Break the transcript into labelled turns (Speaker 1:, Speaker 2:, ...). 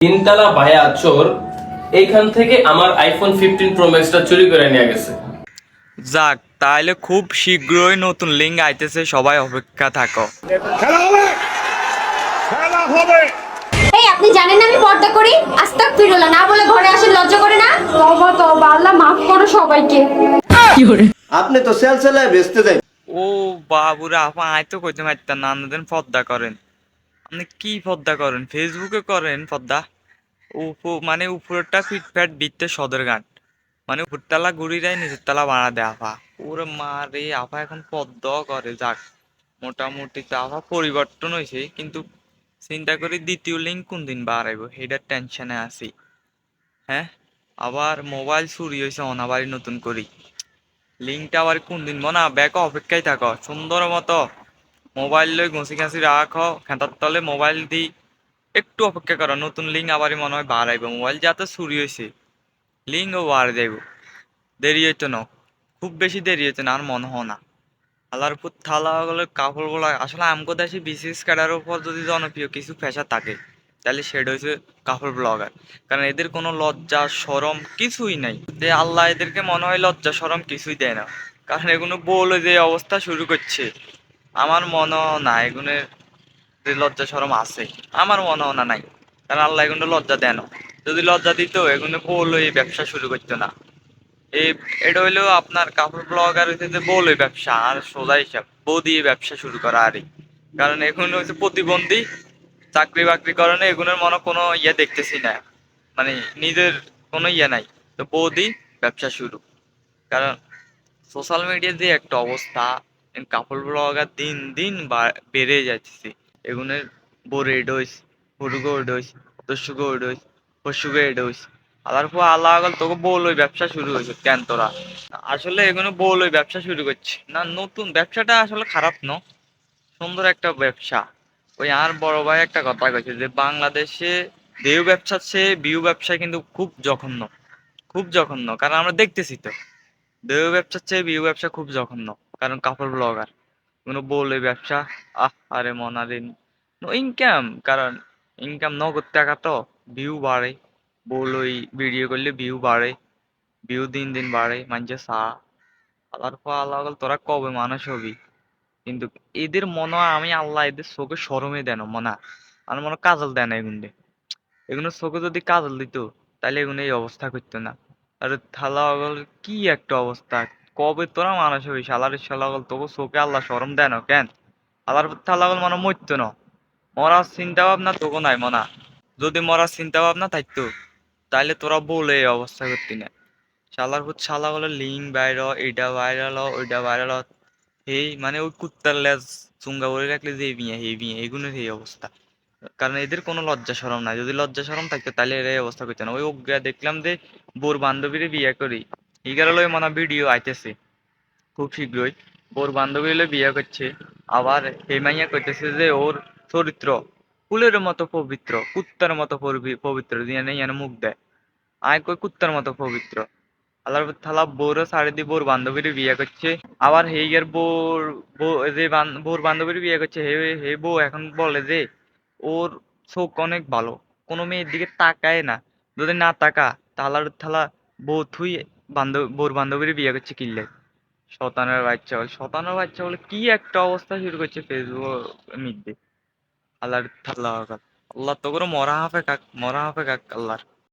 Speaker 1: তিনতলা ভায়া চোর এইখান থেকে আমার আইফোন ফিফটিন প্রো ম্যাক্সটা চুরি করে নিয়ে গেছে।
Speaker 2: যাক তাহলে খুব শীঘ্রই নতুন লিঙ্ক আইতেছে সবাই অপেক্ষা থাকো।
Speaker 3: খেলা হবে! খেলা হবে!
Speaker 4: এই আপনি জানেন না আমি পর্দা করি? আস্তাক ফিরোলা না বলে ঘরে আসে লজ্জা করে না? তবা তবা আল্লাহ মাফ করো সবাইকে।
Speaker 5: আপনি তো সেল সেলায় বেচতে যাই
Speaker 2: ও বাবুরা আপা আয় তো কইতে পারতেন না আপনাদের পদ্মা করেন। আপনি কি পদ্মা করেন? ফেসবুকে করেন পদ্মা। উপ মানে উপরেরটা ফিটফ্যাট বিত্তে সদরঘাট মানে উপরতলা ঘুরিরাই নিচের তলা বাড়া দেয় আপা ওরে মা রে আপা এখন পদ্মাও করে, যাক। মোটামুটি তো আফা পরিবর্তন হয়েছে, কিন্তু চিন্তা করি দ্বিতীয় লিঙ্ক কোন দিন বাড়াইব সেটার টেনশনে আছি। হ্যাঁ? আবার মোবাইল চুরি হয়েছে অনাবারই নতুন করি। লিঙ্কটা আবার কোন দিন, মনে ব্যাক অপেক্ষায় থাকো, সুন্দর মতো। মোবাইল লই ঘষি ঘাসি রাখো খেতার তলে মোবাইল দি একটু অপেক্ষা করো নতুন লিঙ্ক আবারই মনে হয় বার বাড়াইব মোবাইল যাতে চুরি হয়েছে লিঙ্কও বাড়ে যাইব দেরি হইতো না? খুব বেশি দেরি হইতো না আর মনে হয় না। আলার উপর থালা কাপড় কাপড়গুলো আসলে আমগো দেশে বিশেষ ক্যাডার উপর যদি জনপ্রিয় কিছু পেশা থাকে, তাহলে সেটা হচ্ছে কাপড় ব্লগার কারণ এদের কোনো লজ্জা সরম কিছুই নাই। যে আল্লাহ এদেরকে মনে হয় লজ্জা সরম কিছুই দেয় না। কারণ এগুলো বলে যে অবস্থা শুরু করছে। আমার মনে না এগুলোর যে লজ্জা সরম আছে, আমার মনে না নাই। কারণ আল্লাহ এগুলো লজ্জা দেন। যদি লজ্জা দিত এগুলো এই ব্যবসা শুরু করতো না। এই, এটা হইল আপনার কাপড় ব্লগার হইতে যে বলে ব্যবসা, আর সোজা হিসাব, বউ দিয়ে ব্যবসা শুরু করা আরই কারণ এখন হচ্ছে প্রতিবন্ধী, চাকরি বাকরি কারণে এগুলোর মনে কোনো ইয়ে দেখতেছি না। মানে নিজের কোনো ইয়ে নাই। তো বৌদি ব্যবসা শুরু। কারণ সোশ্যাল মিডিয়ার যে একটা অবস্থা কাপড় ব্লগার দিন দিন বেড়ে যাচ্ছে। এগুলোর বোরে ডোজ হুড়ুগো ডোজ, দস্যুগো ডোজ, পশুগো ডোজ। আলার পর আল্লাহ আগল তোকে বল ওই ব্যবসা শুরু হয়েছে, কেন তোরা? আসলে এগুলো বল ওই ব্যবসা শুরু করছে। না, নতুন ব্যবসাটা আসলে খারাপ ন। সুন্দর একটা ব্যবসা। ওই আর বড় ভাই একটা কথা কইছে যে, বাংলাদেশে দেহ ব্যবসার চেয়ে বিউ ব্যবসা কিন্তু খুব জঘন্য। খুব জঘন্য, কারণ আমরা দেখতেছি তো। দেহ ব্যবসার চেয়ে বিউ ব্যবসা খুব জঘন্য। কারণ কাপড় ব্লগার কোনো বলে ব্যবসা, আহ, আরে মনারিন নো ইনকাম কারণ ইনকাম নগদ টাকা তো ভিউ বাড়ে। বল ওই ভিডিও করলে ভিউ বাড়ে। ভিউ দিন দিন বাড়ে মানুষে সা। আল্লাহর পর আল্লাহ তোরা কবে মানুষ হবি? কিন্তু এদের মনে হয়, আমি আল্লাহ এদের চোখে সরমে দেন মনে। আর মনে কাজল দেয় না এগুলো এগুলো চোখে যদি কাজল দিত, তাহলে এগুলো এই অবস্থা করতো না। আর থালা কি একটা অবস্থা। কবে তোরা মানুষ হবি, শালার শালা অগল তোকে চোখে আল্লাহ সরম দেয় না, কেন? আল্লাহর থালা অগল মানে মরতো না। মরার চিন্তা ভাবনা তোকে নাই মনা। যদি মরার চিন্তা ভাবনা থাকতো তাহলে তোরা বলে এই অবস্থা করতি না। শালার ভূত শালা বলে লিঙ্ক বাইর এইটা ভাইরাল ওইটা ভাইরাল এই মানে ওই কুত্তার লেজ চুঙ্গা বলে রাখলে যে বিয়ে এই বিয়ে এগুলোর এই অবস্থা। কারণ এদের কোনো লজ্জা শরম নাই। যদি লজ্জা শরম থাকতো তাহলে এরা এই অবস্থা করতো না। ওই অজ্ঞা দেখলাম যে বোর বান্ধবীরে বিয়ে করি। ইগার লই মনে ভিডিও আইতেছে। খুব শীঘ্রই। বোর বান্ধবী হলে বিয়ে করছে। আবার এই মাইয়া কইতেছে যে ওর চরিত্র ফুলের মতো পবিত্র, কুত্তার মতো পবিত্র দিয়ে নেই মুখ দেয়। আয় কই কুত্তার মতো পবিত্র। আল্লাহর থালা বউরও সাড়ে দিয়ে বোর বান্ধবীর বিয়ে করছে। আবার হেইগের বোর বউ যে বোর বান্ধবীর বিয়ে করছে, হে হে বউ এখন বলে যে ওর চোখ অনেক ভালো। কোনো মেয়ের দিকে তাকায় না। যদি না তাকা, তাহলে থালা বউ থুই বান্ধব, বোর বান্ধবীর বিয়ে করছে কিনলে শতানের বাচ্চা বলে। শতানের বাচ্চা বলে কি একটা অবস্থা শুরু করছে ফেসবুক মিডে আল্লাহর আল্লাহ আল্লাহ তো করে মরা হাফে কাক, মরা হাফে কাক আল্লাহর।